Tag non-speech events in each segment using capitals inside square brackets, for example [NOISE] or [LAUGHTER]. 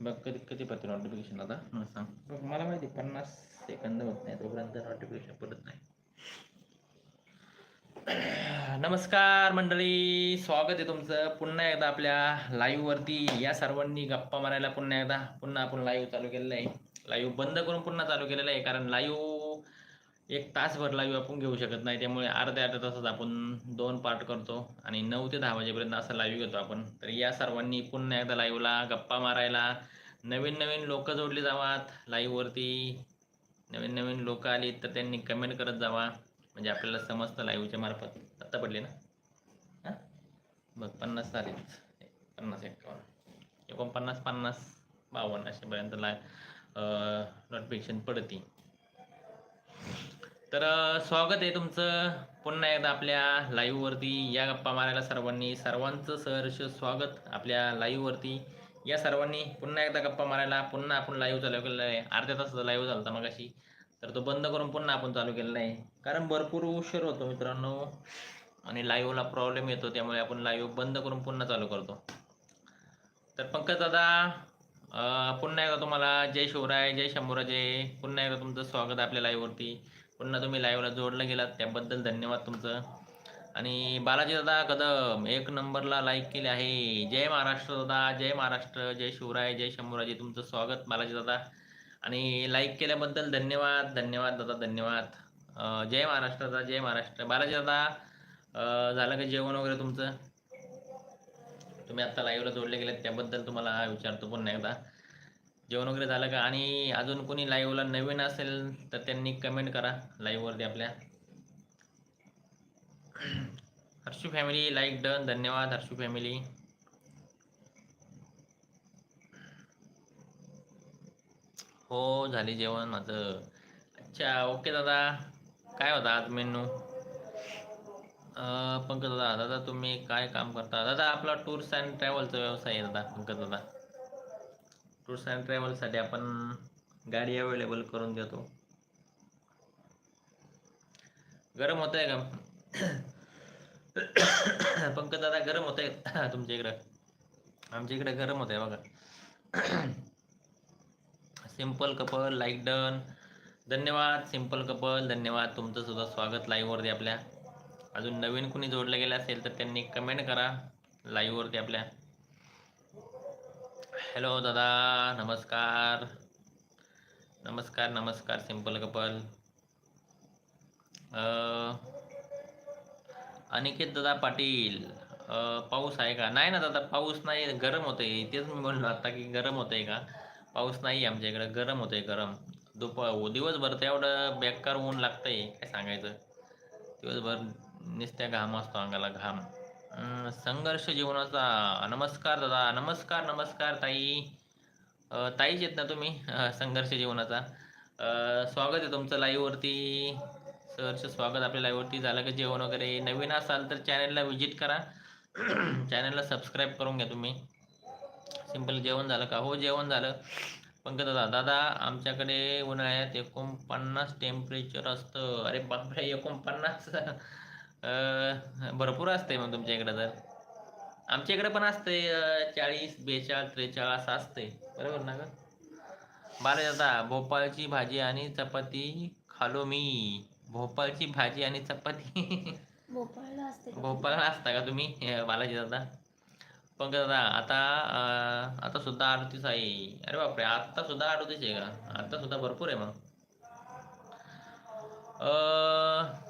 बघ कधी कधी पडते नोटिफिकेशन आता मला सांग. बघ मला माहिती आहे, पन्नास सेकंद होत नाही तोपर्यंत नोटिफिकेशन पडत नाही. [CLEARS THROAT] नमस्कार मंडळी स्वागत आहे तुमचं. पुन्हा एकदा आपल्या लाईव्ह वरती. या सर्वांनी गप्पा मारायला पुन्हा एकदा. पुन्हा आपण लाईव्ह चालू केलेलं आहे. लाईव्ह बंद करून पुन्हा चालू केलेलं आहे कारण लाईव्ह एक तासभर लाईव्ह आपण घेऊ शकत नाही. त्यामुळे अर्ध्या अर्ध्या तासात आपण दोन पार्ट करतो आणि नऊ ते दहा वाजेपर्यंत असं लाईव्ह घेतो आपण. तर या सर्वांनी पुन्हा एकदा लाईव्हला गप्पा मारायला. नवीन नवीन लोक जोडली जावात लाईव्हवरती नवीन नवीन लोक आली तर त्यांनी कमेंट करत जावा. म्हणजे आपल्याला समजतं लाईव्हच्या मार्फत. आत्ता पडले ना? हां? बघ पन्नास चालेल पन्नास एकावन्न. एकोणपन्नास पन्नास बावन्न अशापर्यंत ला नोटिफिकेशन पडते. तर स्वागत आहे तुमचं पुन्हा एकदा आपल्या लाईव्हवरती या गप्पा मारायला सर्वांनी सर्वांचं सहर्ष स्वागत आपल्या लाईव्हवरती या सर्वांनी पुन्हा एकदा गप्पा मारायला पुन्हा आपण लाईव्ह चालू केलेला आहे. अर्ध्या तासाचा लाईव्ह झाला होता मगाशी. तर तो बंद करून पुन्हा आपण चालू केलेला आहे. कारण भरपूर उशीर होतो मित्रांनो. आणि लाईव्हला प्रॉब्लेम येतो त्यामुळे आपण लाईव्ह बंद करून पुन्हा चालू करतो. तर पंकज दादा पुन्हा एकदा तुम्हाला जय शिवराय जय शंभूराजे. पुन्हा एकदा तुमचं स्वागत आपल्या लाईव्हवरती पुन्हा तुम्ही लाईव्हला जोडलं गेलात त्याबद्दल धन्यवाद तुमचं. आणि बालाजी दादा कदम एक नंबरला लाईक केले आहे. जय महाराष्ट्र दादा जय महाराष्ट्र जय शिवराय जय शंभूराजी तुमचं स्वागत बालाजी दादा. आणि लाईक केल्याबद्दल धन्यवाद धन्यवाद दादा धन्यवाद. जय महाराष्ट्र दादा जय महाराष्ट्र. बालाजी दादा झालं का जेवण वगैरे तुमचं? तुम्ही आत्ता लाईव्हला जोडले गेलेत त्याबद्दल तुम्हाला विचारतो पुन्हा एकदा. जेवण वगैरे झालं का? आणि अजून कोणी लाईव्हला नवीन असेल तर त्यांनी कमेंट करा लाईव्हवरती आपल्या. हर्षू फॅमिली लाईक डन धन्यवाद हर्षू फॅमिली हो झाली जेवण माझं. अच्छा ओके दादा. काय होता आज मेनू पंकज दादा दादा तुम्ही काय काम करता? दादा आपला टूर्स अँड ट्रॅव्हलचा व्यवसाय आहे दादा पंकज दादा. टूर्स अँड ट्रॅव्हलसाठी आपण गाडी अवेलेबल करून देतो. गरम होत आहे का? [COUGHS] पंकज दादा गरम होत आहे [COUGHS] तुमच्या इकडं? आमच्या इकडे गरम होत आहे बघा. सिंपल कपल लाईक डन धन्यवाद सिंपल कपल धन्यवाद तुमचं सुद्धा स्वागत लाईव्हवरती आपल्या. अजून नवीन कुणी जोडलं गेलं असेल तर त्यांनी कमेंट करा. लाईव्हवरती आपल्या. हॅलो दादा. नमस्कार. नमस्कार नमस्कार सिंपल कपल अनिकेत दादा पाटील. पाऊस आहे का? नाही ना दादा पाऊस नाही. गरम होतंय. तेच मी म्हणलो आता की गरम होतंय का? पाऊस नाही आमच्या इकडं. गरम आहे गरम. दुपार हो, दिवसभर तेवढं बेकार ऊन लागतंय. काय सांगायचं? दिवसभर नुसत्या घाम असतो अंगाला घाम. संघर्ष जीवनाचा नमस्कार दादा. नमस्कार नमस्कार ताई. ताईच येत ना तुम्ही? संघर्ष जीवनाचा. स्वागत आहे तुमचं लाईव्हवरती सहर्ष स्वागत आपल्या लाईव्हवरती झालं का जेवण वगैरे? नवीन असाल तर चॅनलला व्हिजिट करा. [CLEARS THROAT] चॅनलला सबस्क्राईब करून घ्या तुम्ही. सिंपल जेवण झालं का? हो जेवण झालं. पंकज दादा दादा आमच्याकडे उन्हाळ्यात एकोणपन्नास टेम्परेचर असतं. अरे बापरे एकोणपन्नास. भरपूर असते मग तुमच्या इकडं तर. आमच्या इकडे पण असते चाळीस बेचाळीस त्रेचाळीस असं असते बरोबर ना का बाला दादा भोपाळची भाजी आणि चपाती खालो मी. भोपाळची भाजी आणि चपाती. भोपाळला असते का? तुम्ही बालाजी दादा? पंकज दादा आता आता सुद्धा आरतीच आहे. अरे बापरे आता सुद्धा आरतीच आहे का? आता सुद्धा भरपूर आहे मग. अं,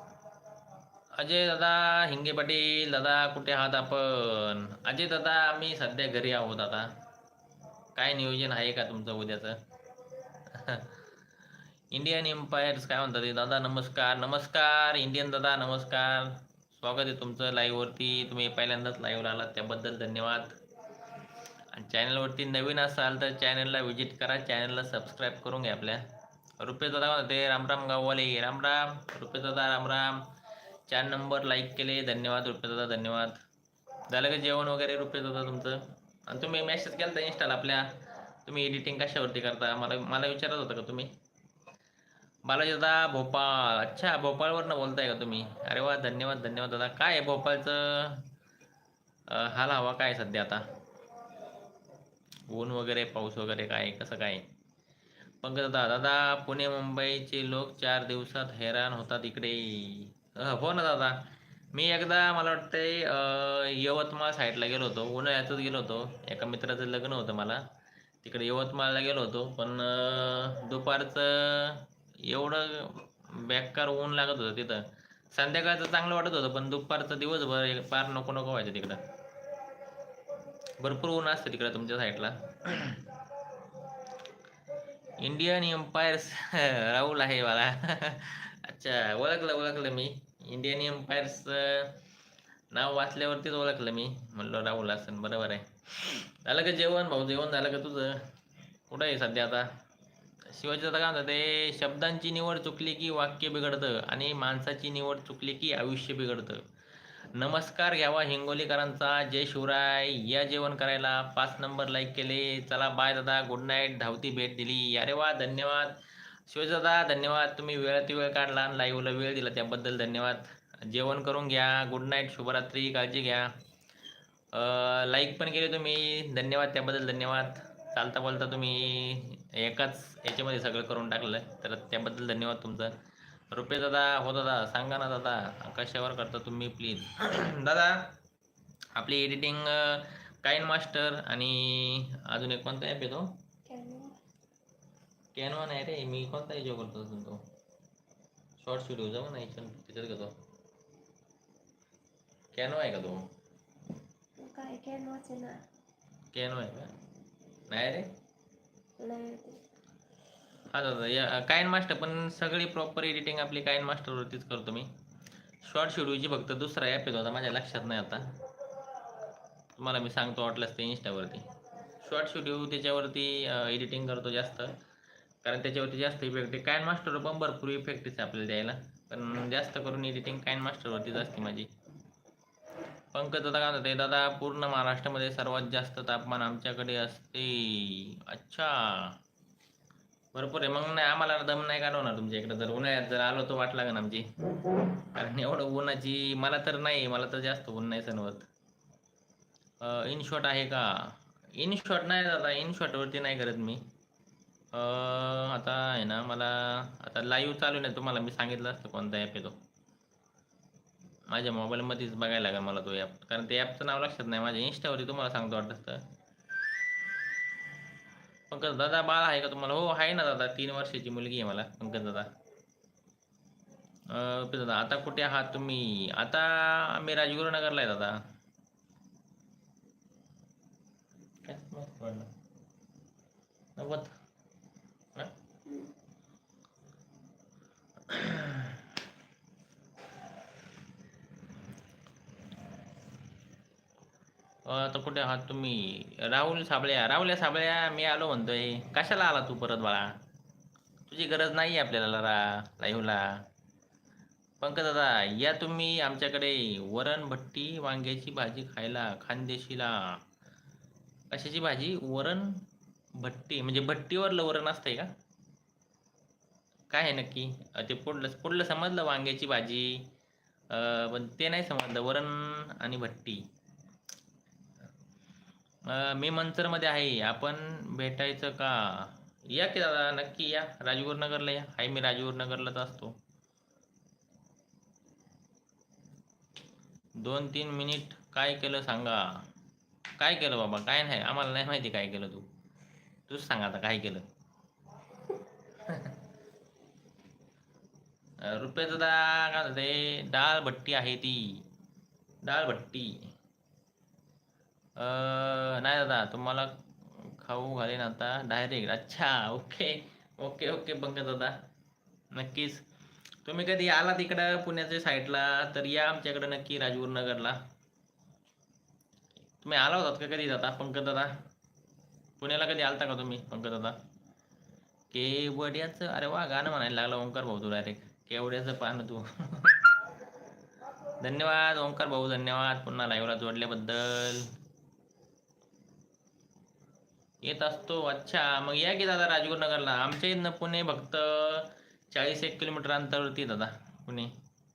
अजय दादा हिंगे पाटील दादा कुठे आहात आपण? अजय दादा आम्ही सध्या घरी आहोत आता काय नियोजन आहे का तुमचं उद्याचं? [LAUGHS] इंडियन एम्पायर्स काय म्हणतात ते? दादा नमस्कार नमस्कार. इंडियन दादा नमस्कार. स्वागत आहे तुमचं लाईव्हवरती तुम्ही पहिल्यांदाच लाईव्हला आलात त्याबद्दल धन्यवाद. आणि चॅनलवरती नवीन असाल तर चॅनलला व्हिजिट करा. चॅनलला सबस्क्राईब करून घ्या आपल्या. रुपेश दादा म्हणते रामराम गाववाले. रामराम रुपेश दादा रामराम. चार नंबर लाईक केले. धन्यवाद रुपये दादा धन्यवाद. झालं का जेवण वगैरे रुपये दादा तुमचं? आणि तुम्ही मेसेज केला तर इन्स्टाला आपल्या. तुम्ही एडिटिंग कशावरती करता? मला मला विचारत होता का तुम्ही? बालाजी दादा भोपाळ. अच्छा भोपाळवरनं बोलताय का तुम्ही? अरे वा धन्यवाद धन्यवाद दादा. काय आहे भोपाळचं? हाल हवा काय आहे सध्या आता? ऊन वगैरे पाऊस वगैरे काय कसं काय पंकज दादा दादा पुणे मुंबईचे लोक चार दिवसात हैराण होतात इकडे. हो ना दादा. मी एकदा मला वाटतंय यवतमाळ साईडला गेलो होतो. उन्हाळ्यातच गेलो होतो. एका मित्राचं लग्न होतं मला. तिकडे यवतमाळला गेलो होतो. पण दुपारचं एवढं बेकार ऊन लागत होतं तिथं. संध्याकाळचं चांगलं वाटत होतं पण दुपारचं दिवसभर पार नको नको व्हायचं तिकडं. भरपूर ऊन असतं तिकडं तुमच्या साईडला इंडियन एम्पायर्स राहुल आहे मला. [LAUGHS] अच्छा ओळखलं ओळखलं मी. इंडियन एम्पायर्स नाव वाचल्यावरतीच ओळखलं मी म्हणलं राहुल असन बरोबर आहे. झालं का जेवण भाऊ? जेवण झालं का तुझं? कुठं आहे सध्या आता? शिवाजी आता काय म्हणतात ते शब्दांची निवड चुकली की वाक्य बिघडतं आणि माणसाची निवड चुकली की आयुष्य बिघडतं. नमस्कार घ्यावा हिंगोलीकरांचा. जय शिवराय. या जेवण करायला पाच नंबर लाईक केले. चला बाय दादा. गुड नाईट धावती भेट दिली. अरे वा धन्यवाद. शिवाजी दादा धन्यवाद. तुम्ही वेळात वेळ काढला आणि लाईव्हला वेळ दिला. त्याबद्दल धन्यवाद. जेवण करून घ्या. गुड नाईट शुभरात्री. काळजी घ्या. लाईक पण केले तुम्ही. धन्यवाद. त्याबद्दल धन्यवाद. चालता बोलता तुम्ही एकाच याच्यामध्ये सगळं करून टाकलं तर त्याबद्दल धन्यवाद तुमचं. रुपये दादा हो दादा सांगा ना दादा कशावर करता तुम्ही प्लीज [CLEARS THROAT] दादा आपली एडिटिंग काइन मास्टर आणि अजून एक कोणता ॲप येतो कॅनवा नाही रे मी कोणता याच्यावर करतो अजून तो. शॉर्ट व्हिडिओ जाऊ ना याच्यात त्याच्यात घेतो. कॅनवा आहे का तो? काय कॅनवाचे ना. कॅनवा आहे का? नाही रे. हा दादा या काइन मास्टर पण सगळी प्रॉपर एडिटिंग आपली काइन मास्टरवरतीच करतो मी. शॉर्ट शेड्यूलची फक्त दुसरा ॲप येतो आता माझ्या लक्षात नाही आता. तुम्हाला मी सांगतो वाटलंच ते इन्स्टावरती शॉर्ट शेड्यूल त्याच्यावरती एडिटिंग करतो जास्त. कारण त्याच्यावरती जास्त इफेक्ट आहे. कायन मास्टरवर पण भरपूर इफेक्टच आहे आपल्याला द्यायला. पण जास्त करून एडिटिंग कायन मास्टरवरतीच असते माझी. पंकज दादा काय म्हणतात दादा पूर्ण महाराष्ट्रामध्ये सर्वात जास्त तापमान आमच्याकडे असते. अच्छा. भरपूर आहे. मग नाही आम्हाला दम नाही काढवणार तुमच्या इकडे? जर उन्हाळ्यात जर आलो तर वाट लागेल आमची. कारण एवढं उन्हाची मला तर नाही मला तर जास्त ऊन नाही सणवत. इन शॉट आहे का? इन शॉट नाही दादा इन शॉटवरती नाही करत मी. आता आहे ना मला आता लाईव्ह चालू नाही. तुम्हाला मी सांगितलं असतं कोणता ॲप आहे तो. माझ्या मोबाईलमध्येच बघायला लागेल मला तो ॲप कारण ते ॲपचं नाव लक्षात नाही. माझ्या इन्स्टावरती तुम्हाला सांगतो वाटतं तर पंकज दादा बाळ आहे का तुम्हाला? हो आहे ना दादा. तीन वर्षाची मुलगी आहे मला पंकज दादा. दादा आता कुठे आहात तुम्ही? आता आम्ही राजगुरुनगरला आहे दादा. नव्वद. आता कुठे आहात तुम्ही? राहुल साबळ्या राहुल्या साबळ्या मी आलो म्हणतोय. कशाला आला तू परत बाळा? तुझी गरज नाही आपल्याला रा लाईव्हला. पंकज दादा या तुम्ही आमच्याकडे वरण भट्टी वांग्याची भाजी खायला खानदेशीला. कशाची भाजी? वरण भट्टी म्हणजे भट्टीवरलं वरण असतंय का? काय आहे नक्की? ते पुढलं पुढलं समजलं वांग्याची भाजी. पण ते नाही समजलं वरण आणि भट्टी. मी मंचरमध्ये आहे. आपण भेटायचं का? या की दादा नक्की या. राजगुरुनगरला या. आहे मी राजगुरुनगरलाच असतो. दोन तीन मिनिट काय केलं सांगा. काय केलं बाबा? काय नाही. आम्हाला नाही माहिती काय केलं तू. तूच सांग आता काय केलं. [LAUGHS] रुपये दादा काय म्हणते? डाळ भट्टी आहे ती. डाळ भट्टी. नाही दादा तुम्हाला खाऊ घालेन आता. डायरेक्ट अच्छा ओके ओके ओके पंकज दादा. नक्कीच. तुम्ही कधी आला तिकडं पुण्याच्या साईडला तर या आमच्याकडं नक्की राजगुरुनगरला तुम्ही आला होतात का कधी दादा पंकज दादा? पुण्याला कधी आलता का तुम्ही पंकज दादा? केवड्याचं अरे वा गाणं म्हणायला लागला ओंकार भाऊ तू डायरेक्ट केवड्याचं पान तू. [LAUGHS] धन्यवाद ओंकार भाऊ धन्यवाद. पुन्हा लाईव्हला जोडल्याबद्दल. येत असतो. अच्छा मग या की दादा राजगुरुनगरला? आमच्या इथनं पुणे फक्त चाळीस एक किलोमीटर अंतरावरती आहे दादा पुणे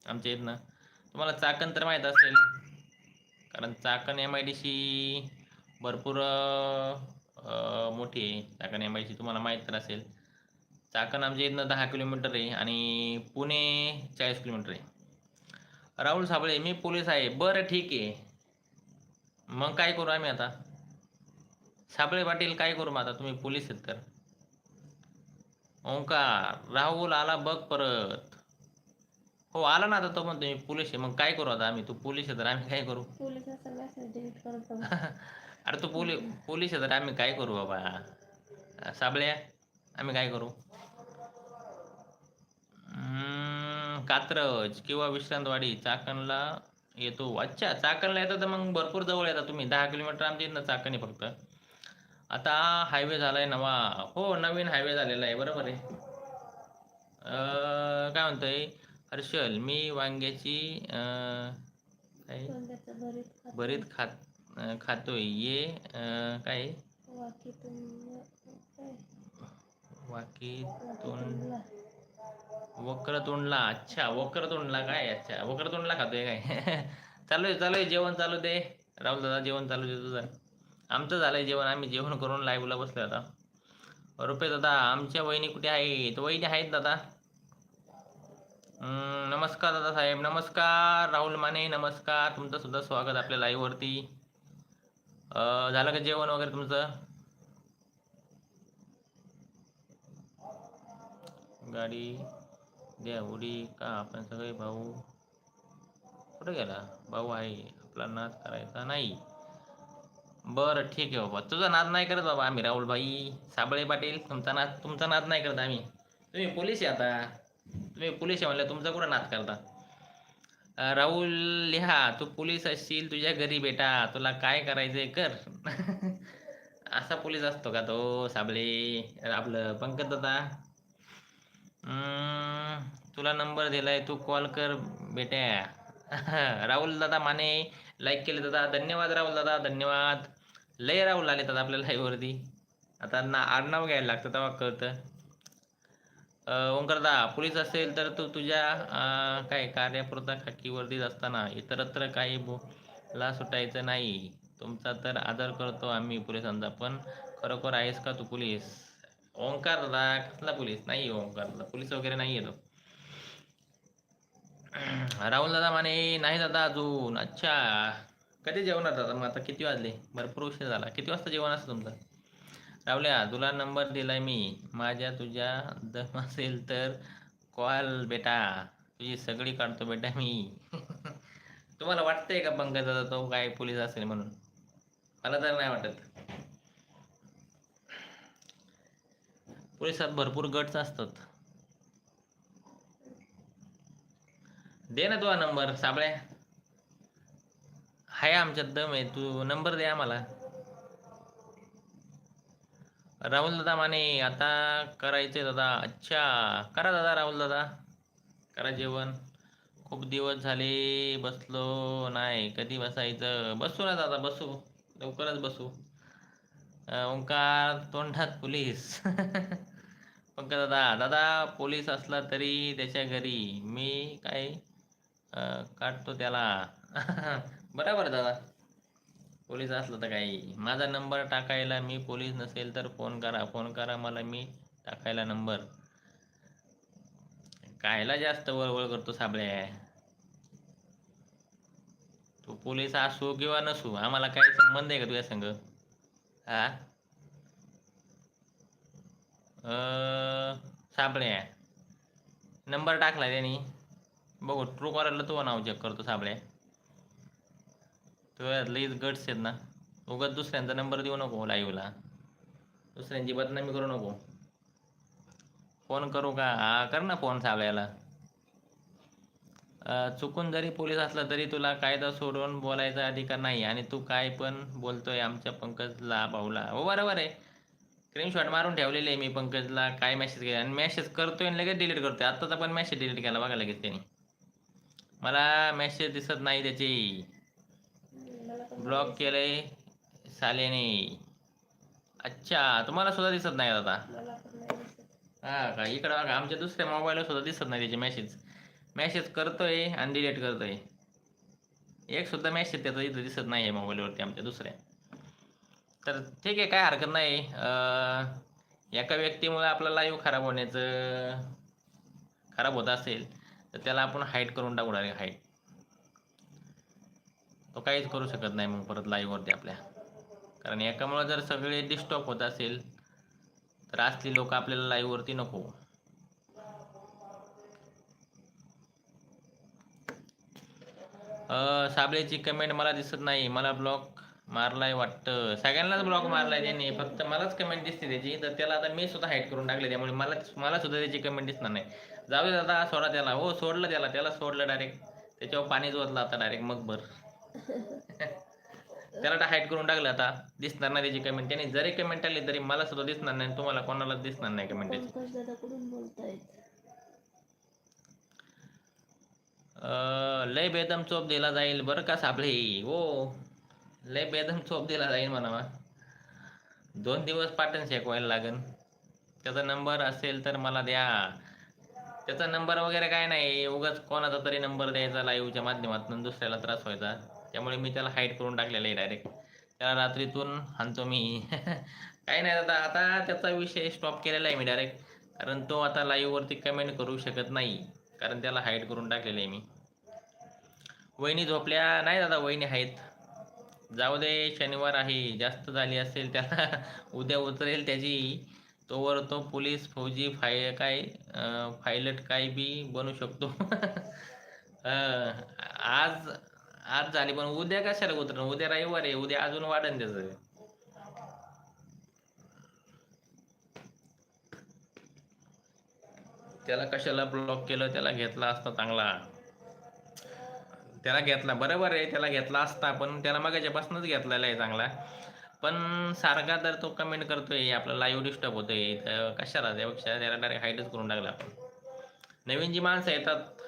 आमच्या इथनं. तुम्हाला चाकण तर माहीत असेल कारण Chakan M I D C भरपूर मोठी आहे. चाकण एम आय डी तुम्हाला माहीत तर असेल. चाकण आमच्या इथनं दहा किलोमीटर आहे आणि पुणे चाळीस किलोमीटर आहे. राहुल साबळे मी पोलीस आहे. बरं ठीक आहे. मग काय करू आम्ही आता? साबळे पाटील काय करू मग आता? तुम्ही पोलीस आहेत तर. ओंकार राहुल आला बघ परत. हो आला ना आता तो म्हणतो मी पोलीस आहे. मग काय करू आता आम्ही? तू पोलीस आहे तर आम्ही काय करू? [LAUGHS] अरे तू पोली पोलीस आहे तर आम्ही काय करू बाबा? साबळ्या आम्ही काय करू? कात्रज किंवा विश्रांतवाडी चाकणला येतो. अच्छा चाकणला येतं तर मग भरपूर जवळ येतात तुम्ही. दहा किलोमीटर आमच्या इथनं चाकण आहे फक्त. आता हायवे झालाय नवा. हो नवीन हायवे झालेला आहे. बरोबर आहे. काय म्हणतोय? हर्षल मी वांग्याची काय? भरीत खात खातोय. ये काय? वाकीतून तोंड वक्र तोंडला अच्छा वक्र तोंडला काय? अच्छा वक्र तोंडला खातोय काय? [LAUGHS] चालू आहे चालू आहे जेवण चालू दे. राहुल दादा जेवण चालू दे तुझं. आमचं झालंय जेवण. आम्ही जेवण करून लाईव्हला बसलो आता. रुपये दादा आमच्या वहिनी कुठे आहेत? वहिनी आहेत दादा. नमस्कार दादा साहेब. नमस्कार राहुल माने नमस्कार. तुमचं सुद्धा स्वागत आपल्या लाईव्हवरती. झालं का जेवण वगैरे तुमचं? गाडी द्या उडी का? आपण सगळे भाऊ कुठे गेला? भाऊ आहे. आपला नाच करायचा नाही. बरं ठीक आहे बाबा. तुझा नाद नाही करत बाबा आम्ही राहुल भाई साबळे पाटील. तुमचा नाद तुमचा नाद नाही करत आम्ही. तुम्ही पोलीस आहे आता. तुम्ही पोलीस आहे म्हणलं तुमचा कुठं नाद करता? राहुल लिहा. तू पोलीस असशील तुझ्या घरी बेटा. तुला काय करायचंय कर. [LAUGHS] असा पोलीस असतो का तो साबळे? आपलं पंकज दादा. तुला नंबर दिलाय तू कॉल कर बेट्या. [LAUGHS] राहुल दादा माने लाईक केले दादा. धन्यवाद राहुल दादा धन्यवाद. लय राहुल आले आता आपल्या लाईव्हवरती आता ना आडनाव घ्यायला लागतं तेव्हा कळतं. ओंकारदा पोलीस असेल तर तू तुझ्या काय कार्यापुरता खाकी असताना इतरत्र काही बोला सुटायचं नाही. तुमचा तर आदर करतो आम्ही पोलिसांचा पण खरोखर आहेस का तू पोलीस? ओंकार दादा कसला पोलीस? नाही हो, ओंकार दादा पोलीस वगैरे नाही येतो. राहुल दादा माने नाही दादा अजून. अच्छा. कधी जेवणार दादा मग आता किती वाजले? भरपूर उशीर झाला. किती वाजता जेवण असतं तुमचं? रावल्या तुला नंबर दिलाय मी. माझ्या तुझ्या दम असेल तर कॉल बेटा. तुझी सगळी काढतो बेटा मी. [LAUGHS] तुम्हाला वाटतंय का पंकज दादा तो काय पोलीस असेल म्हणून? मला तर नाही वाटत. पोलिसात भरपूर गट्स असतात. दे ना तुझा नंबर साबळ्या आहे आमच्यात दम आहे तू नंबर दे आम्हाला. राहुल दादा माने आता करायचंय दादा. अच्छा करा दादा राहुल दादा. करा जेवण. खूप दिवस झाले बसलो नाही कधी बसायचं? बसू ना दादा बसू. लवकरच बसू. ओंकार तोंडात पोलीस. [LAUGHS] पंकज दादा दादा पोलीस असला तरी त्याच्या घरी. मी काय काढतो त्याला. [LAUGHS] बरोबर दादा. पोलीस असलं तर काही. माझा नंबर टाकायला मी पोलीस नसेल तर फोन करा. फोन करा मला मी टाकायला नंबर. कायला जास्त वळवळ करतो साबळे. तू पोलीस असू किंवा नसू आम्हाला काही संबंध आहे का तुझ्या संग? हा? साबळे. नंबर टाकला त्यांनी. बघू ट्रू कॉलरला तो नाव चेक करतो साबळ्या तो लईच गट्स आहेत ना. उगाच दुसऱ्यांचा नंबर देऊ नको लाईव्हला दुसऱ्यांची बदनामी करू नको. फोन करू का? हा कर ना फोन साबळ्याला चुकून जरी पोलीस असला तरी तुला कायदा सोडून बोलायचा अधिकार नाही आणि तू काय पण बोलतोय आमच्या पंकजला भाऊला. हो बरोबर आहे. स्क्रीनशॉट मारून ठेवलेले आहे मी पंकजला. काय मेसेज केला आणि मेसेज करतोय आणि लगेच डिलीट करतोय. आत्ताचा पण मेसेज डिलीट केला बघा लगेच त्यांनी. मला मेसेज दिसत नाही त्याची. ब्लॉक केलंय सालेने. अच्छा तुम्हाला सुद्धा दिसत नाही दिसत. हा का? इकडं बघा आमच्या दुसऱ्या मोबाईलवर सुद्धा दिसत नाही त्याचे मेसेज मेसेज करतोय आणि डिलीट करतोय. एक सुद्धा मेसेज त्याचा इथं दिसत नाही आहे मोबाईलवरती आमच्या दुसऱ्या. तर ठीक आहे काय हरकत नाही. एका व्यक्तीमुळे आपला लाईव्ह खराब होण्याचं खराब होत असेल तर त्याला आपण हाईट करून टाकू डायरेक्ट हाईट तो काहीच करू शकत नाही मग परत लाईव्हवरती आपल्या. कारण एकामुळे जर सगळे डिस्टॉप होत असेल तर असली लोक आपल्याला लाईव्हवरती नको. साबळेची कमेंट मला दिसत नाही. मला ब्लॉक मारलाय वाटतं. सगळ्यांनाच ब्लॉक मारलाय त्याने. फक्त मलाच कमेंट दिसते त्याची. तर त्याला आता मी सुद्धा हाईट करून टाकले त्यामुळे मला मला सुद्धा त्याची कमेंट दिसणार नाही. जाऊ दे दादा सोडा त्याला. हो सोडलं त्याला. त्याला सोडलं डायरेक्ट त्याच्यावर पाणी जोतलं आता डायरेक्ट मग बरं [LAUGHS] त्याला हाईट करून टाकलं आता. दिसणार नाही त्याची कमेंट त्याने जरी कमेंट आली तरी मला सुद्धा दिसणार नाही तुम्हाला कोणालाच दिसणार नाही कमेंट लय बेदम चोप दिला जाईल बरं का साबळे हो. लय बेदम चोप दिला जाईल म्हणावा. दोन दिवस पाटण शेकवायला लागन त्याचा नंबर असेल तर मला द्या. त्याचा नंबर वगैरे काय नाही. उगाच कोणाचा तरी नंबर द्यायचा लाईव्हच्या माध्यमातून दुसऱ्याला त्रास व्हायचा. त्यामुळे मी त्याला हाईट करून टाकलेलं आहे डायरेक्ट त्याला रात्रीतून हाणतो मी. [LAUGHS] काही नाही दादा आता त्याचा विषय स्टॉप केलेला आहे मी डायरेक्ट कारण तो आता लाईव्हवरती कमेंट करू शकत नाही. कारण त्याला हाईट करून टाकलेलं आहे मी. वहिनी झोपल्या? नाही दादा वहिनी आहेत. जाऊ दे शनिवार आहे. जास्त झाली असेल त्याला [LAUGHS] उद्या उतरेल त्याची. तोवर तो पोलीस फौजी फाय काय पायलट काय बी बनू शकतो. [LAUGHS] आज आज झाली पण उद्या कशाला उतरण उद्या रविवार आहे उद्या अजून वाढन त्याचं. त्याला कशाला ब्लॉक केलं? त्याला घेतला असता चांगला. त्याला घेतला बरोबर आहे त्याला घेतला असता पण त्याला मगाच्यापासूनच घेतलेला आहे चांगला. पण सारखा जर तो कमेंट करतोय आपला लाईव्ह डिस्टर्ब होतोय. तर कशाला त्यापेक्षा त्याला डायरेक्ट हाईटच करून टाकला आपण. नवीन जी माणसं येतात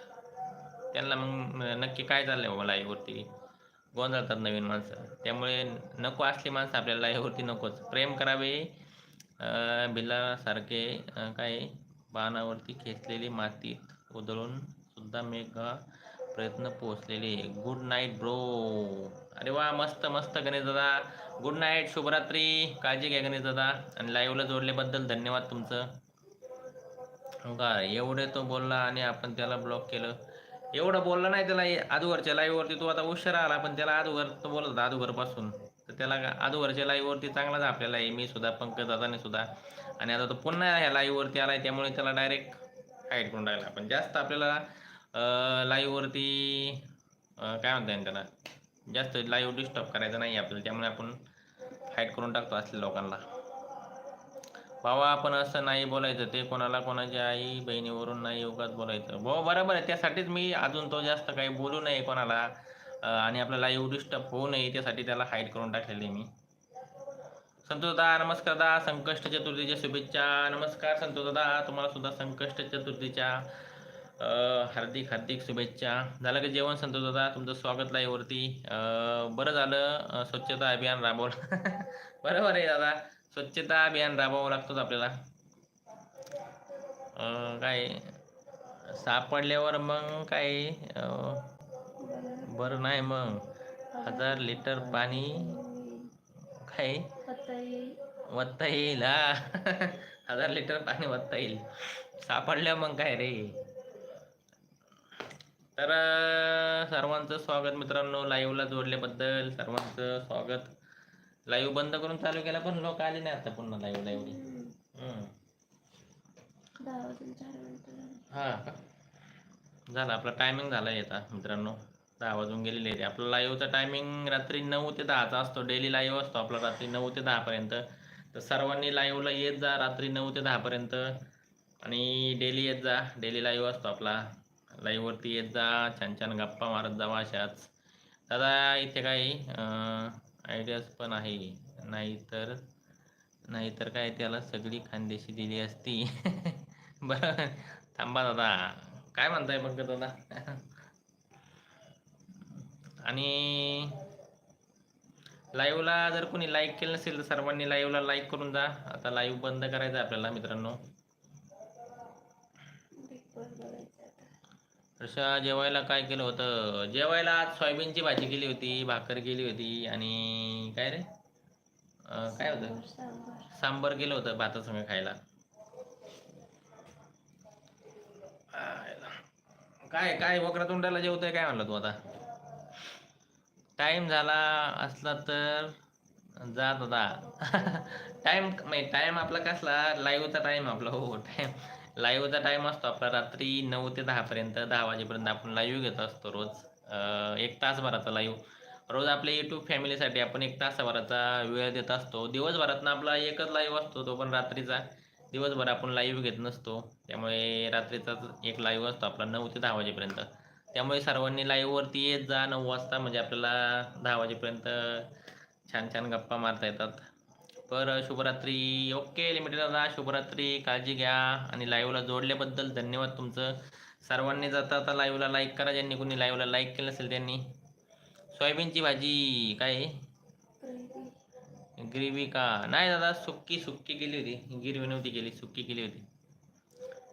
त्यांना मग नक्की काय चाललंय बाबा लाईव्हवरती गोंधळतात नवीन माणसं? त्यामुळे नको असली माणसं आपल्याला लाईव्हवरती नकोच. प्रेम करावे अं, काय बाणावरती खेचलेली मातीत उधळून सुद्धा मेघा प्रयत्न पोहोचलेले. गुड नाईट ब्रो अरे वा मस्त मस्त गणेश दादा. गुड नाईट शुभरात्री. काळजी घ्या गणेश दादा. आणि लाईव्हला जोडल्याबद्दल धन्यवाद तुमचं. हो का? एवढे तो बोलला आणि आपण त्याला ब्लॉक केलं. एवढं बोललं नाही त्याला आदूवरच्या लाईव्हवरती तो आता उशिरा आला पण त्याला आदूवर तो बोलत होता आदूवरपासून तर त्याला आदूवरच्या लाईव्हवरती चांगलाच आपल्याला आहे मी सुद्धा पंकज दादाने सुद्धा. आणि आता तो पुन्हा ह्या लाईव्हवरती आहे त्यामुळे त्याला डायरेक्ट हाईट करून टाकला. पण जास्त आपल्याला लाईव्हवरती काय म्हणता येईल त्याला? जास्त लाईव्ह डिस्टर्ब करायचं नाही आपल्याला त्यामुळे आपण हाईट करून टाकतो असल्या लोकांना. भावा आपण असं नाही बोलायचं. ते कोणाला कोणाच्या आई बहिणीवरून नाही उगाच बोलायचं. भाऊ बरोबर आहे. त्यासाठीच मी अजून तो जास्त काही बोलू नये कोणाला. आणि आपला लाईव्ह डिस्टर्ब होऊ नये त्यासाठी त्याला हाईट करून टाकलेले मी. संतोषदा नमस्कार दादा. संकष्ट चतुर्थीच्या शुभेच्छा. नमस्कार संतोषदा तुम्हाला सुद्धा संकष्ट चतुर्थीच्या हार्दिक हार्दिक शुभेच्छा. झालं का जेवण संतोष दादा? तुमचं स्वागत लाईव्हवरती बरं झालं स्वच्छता अभियान राबवलं. [LAUGHS] बरोबर आहे दादा. स्वच्छता अभियान राबवावं लागतोच आपल्याला. काय सापडल्यावर मग काय बरं नाही मग. हजार लिटर पाणी काय? वत्ता येईल हा. [LAUGHS] हजार लिटर पाणी वत्ता येईल. सापडल्या मग काय रे? तर सर्वांचं स्वागत मित्रांनो लाईव्हला जोडल्याबद्दल सर्वांचं स्वागत. लाईव्ह बंद करून चालू केला पण लोक आले नाही आता पुन्हा लाईव्हला लाईव्ह हा. झालं झाला आपला टायमिंग झाला येता मित्रांनो. दहा वाजून गेलेले आहे आपला लाईव्हचा टायमिंग रात्री नऊ ते दहाचा असतो. डेली लाईव्ह असतो आपला रात्री नऊ ते दहापर्यंत तर सर्वांनी लाईव्हला येत जा रात्री नऊ ते दहापर्यंत आणि डेली येत जा. डेली लाईव्ह असतो आपला. लाईव्हवरती येत जा छान छान गप्पा मारत जावा अशाच दादा इथे काही आयडियाज पण आहे. नाहीतर नाहीतर काय त्याला सगळी खानदेशी दिली असती. [LAUGHS] बरं थांबा दादा. काय म्हणताय मग दादा? [LAUGHS] आणि लाईव्हला जर कोणी लाईक केलं नसेल तर सर्वांनी लाईव्हला लाईक करून जा. आता लाईव्ह बंद करायचं आहे आपल्याला मित्रांनो. तशा जेवायला काय केलं होतं? जेवायला आज सोयाबीनची भाजी केली होती भाकर केली होती आणि काय रे? काय होतं? सांबर केलं होतं भातासंग खायला. काय काय वक्रा तोंडाला जेवतोय काय म्हणलं तू आता? टाइम झाला असला तर जात होता. [LAUGHS] टाइम टाइम आपला कसला? लाईव्हचा टाइम आपला हो टाइम लाईव्हचा टाईम असतो आपला रात्री नऊ ते दहापर्यंत दहा वाजेपर्यंत आपण लाईव्ह घेत असतो रोज. एक तासभराचा लाईव्ह रोज आपल्या यूट्यूब फॅमिलीसाठी आपण एक तासाभराचा वेळ देत असतो. दिवसभरातनं आपला एकच लाईव्ह असतो तो पण रात्रीचा. दिवसभर आपण लाईव्ह घेत नसतो. त्यामुळे रात्रीचाच एक लाईव्ह असतो आपला नऊ ते दहा वाजेपर्यंत. त्यामुळे सर्वांनी लाईव्हवरती येत जा. नऊ वाजता म्हणजे आपल्याला दहा वाजेपर्यंत छान छान गप्पा मारता येतात. तर शुभरात्री. ओके लिमिटेड दादा शुभरात्री. काळजी घ्या आणि लाईव्हला जोडल्याबद्दल धन्यवाद तुमचं. सर्वांनी जाता आता लाईव्हला लाईक करा ज्यांनी कोणी लाईव्हला लाईक केलं असेल त्यांनी. सोयाबीनची भाजी काय आहे? ग्रेव्ही का? नाही दादा सुक्की सुक्की केली होती. गिरवी नव्हती केली सुक्की केली होती.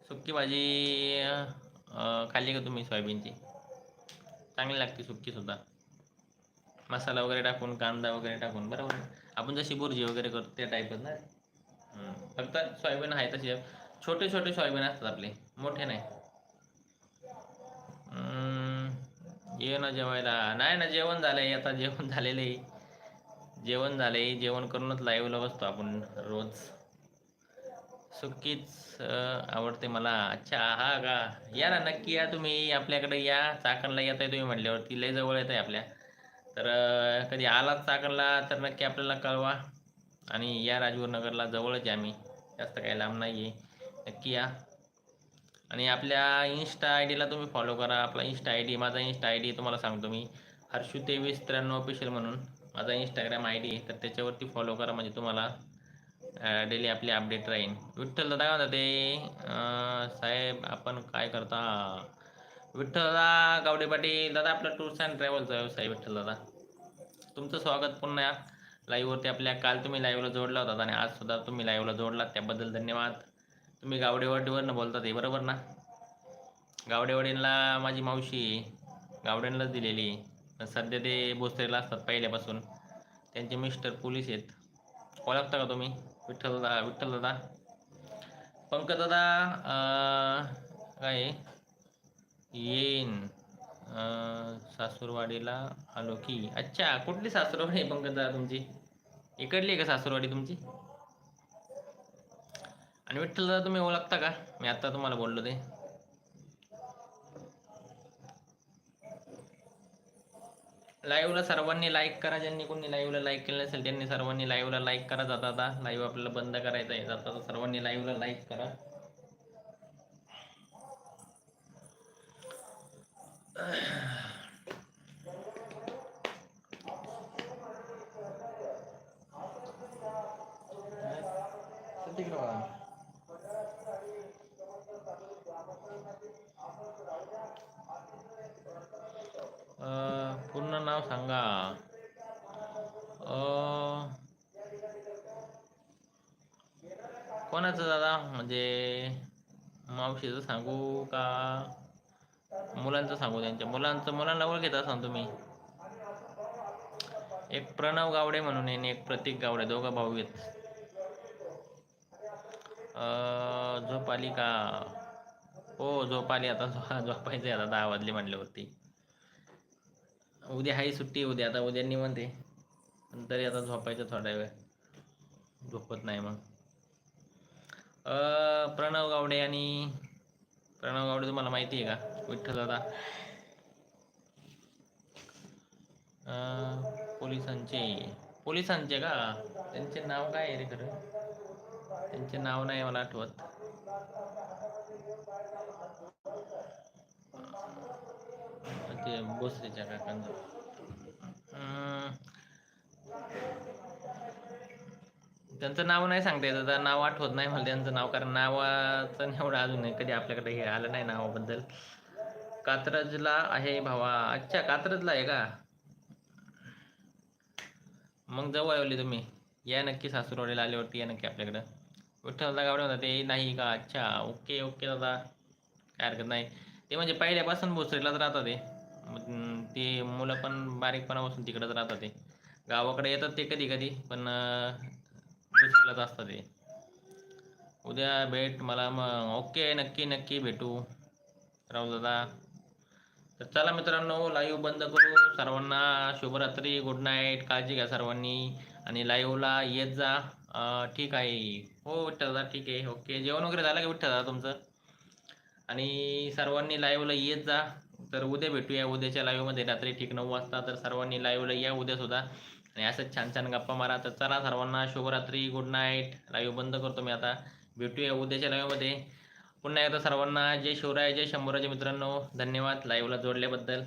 सुक्की भाजी खाल्ली का तुम्ही सोयाबीनची? चांगली लागते सुक्कीसुद्धा मसाला वगैरे टाकून कांदा वगैरे टाकून बरोबर? आपण जशी बुर्जी वगैरे करतो त्या टाईपच ना. फक्त सोयाबीन आहे तसे छोटे छोटे सोयाबीन असतात आपले. मोठे नाही. ये ना जेवायला. नाही ना जेवण झालंय. आता जेवण झालेलं आहे. जेवण झालंय. जेवण करूनच लाईव्हला बसतो आपण रोज. सुकीच आवडते मला. अच्छा हा का? या ना नक्की या तुम्ही. आपल्याकडे या. चाकणला येत आहे तुम्ही म्हटल्यावरती. लय जवळ येत आहे आपल्या. तर कधी आलात सागरला तर नक्की आपल्याला कळवा. आणि या राजगुरुनगरला जवळच आम्ही. जास्त काही लांब नाही आहे नक्की या. आणि आपल्या इन्स्टा आय डीला तुम्ही फॉलो करा. आपला इन्स्टा आय डी माझा इन्स्टा आय डी तुम्हाला सांगतो मी. हर्षू तेवीस त्र्याण्णव ऑफिशियल म्हणून. माझा इंस्टाग्राम आय डी आहे. तर त्याच्यावरती फॉलो करा म्हणजे तुम्हाला डेली आपली अपडेट राहील विठ्ठल दादा काय म्हणता ते साहेब आपण काय करता? विठ्ठल दादा गावडे पाटील दादा आपला टूर्स अँड ट्रॅव्हलचा व्यवसाय विठ्ठल दादा. तुमचं स्वागत पुन्हा लाईव्हवरती आपल्या काल तुम्ही लाईव्हला जोडला होता आणि आज सुद्धा तुम्ही लाईव्हला जोडलात. त्याबद्दल धन्यवाद. तुम्ही गावडेवाडीवरनं बोलता ते बरोबर ना? गावडेवाडींना माझी मावशी गावड्यांनाच दिलेली पण सध्या ते भोसरीला असतात पहिल्यापासून. त्यांचे मिस्टर पोलीस आहेत. ओळखता का तुम्ही? विठ्ठल दादा विठ्ठल दादा पंकज दादा काय येईन. सासूरवाडीला आलो की. अच्छा कुठली सासूरवाडी आहे पंकज दादा तुमची? इकडली आहे का सासूरवाडी तुमची? आणि विठ्ठल दादा तुम्ही ओळखता का? मी आता तुम्हाला बोललो ते. लाईव्हला सर्वांनी लाईक करा. ज्यांनी कोणी लाईव्हला लाईक केलं नसेल त्यांनी सर्वांनी लाईव्हला लाईक करा. जाता आता लाईव्ह आपल्याला बंद करायचं आहे. जाता सर्वांनी लाईव्हला लाईक करा. पूर्ण नाव सांगा. कोणाचं दादा? म्हणजे मावशीचं सांगू का? मुलांचं सांगू त्यांच्या. मुलांचं मुलांना ओळखीत सांग तुम्ही एक प्रणव गावडे म्हणून आहे आणि एक प्रतीक गावडे दोघं भाऊ आहेत. हो, झोपाली झोप आली का हो झोप आली आता [LAUGHS] झो- झोपायचं आहे आता दहा वाजले म्हटल्यावरती. उद्या हाही सुट्टी उद्या आता उद्या निवांत आहे. पण तरी आता झोपायचं थोडा वेळ. झोपत नाही मग. प्रणव गावडे आणि प्रणव गावडे तुम्हाला माहिती आहे का? विठ्ठल दादा. पोलिसांचे. पोलिसांचे का? त्यांचे नाव काय आहे रे खरं? त्यांचे नाव नाही मला आठवत. ते भोसरीच्या काकांचं. त्यांचं नाव नाही सांगता येत आता नाव आठवत नाही मला. त्यांचं नाव कारण नावाचं एवढं अजून कधी आपल्याकडे हे आलं नाही नावाबद्दल. कात्रजला आहे भावा. अच्छा कात्रजला आहे का? मग जवळ आले तुम्ही. या नक्की सासूरवाडीला आल्यावरती या नक्की आपल्याकडं. विठ्ठल दादा गावडे होता ते नाही का? अच्छा ओके ओके दादा. काय हरकत नाही. ते म्हणजे पहिल्यापासून भोसरीलाच राहतात ते. ते मुलं पण बारीकपणापासून तिकडंच राहतात ते. गावाकडे येतात ते कधी कधी पण भोसरीलाच असतात ते. उद्या भेट मला मग ओके नक्की नक्की भेटू. राहू दादा तर चला मित्रांनो लाईव्ह बंद करू. सर्वांना शुभरात्री. गुड नाईट काळजी घ्या सर्वांनी. आणि लाईव्हला येत जा. ठीक आहे. हो विठ्ठल दादा ठीक आहे. ओके जेवण वगैरे झालं का विठ्ठल दादा तुमचं? आणि सर्वांनी लाईव्हला येत जा. तर उद्या भेटूया. उद्याच्या लाईव्हमध्ये रात्री ठीक नऊ वाजता. तर सर्वांनी लाईव्हला या उद्या सुद्धा. आणि असंच छान छान गप्पा मारा. तर चला सर्वांना शुभरात्री. गुड नाईट लाईव्ह बंद करतो मी आता. भेटूया उद्याच्या लाईव्हमध्ये पुन्हा एकदा सर्वांना जय शिवराय जय शंभूराजे मित्रांनो. धन्यवाद. लाईव्हला जोडल्याबद्दल.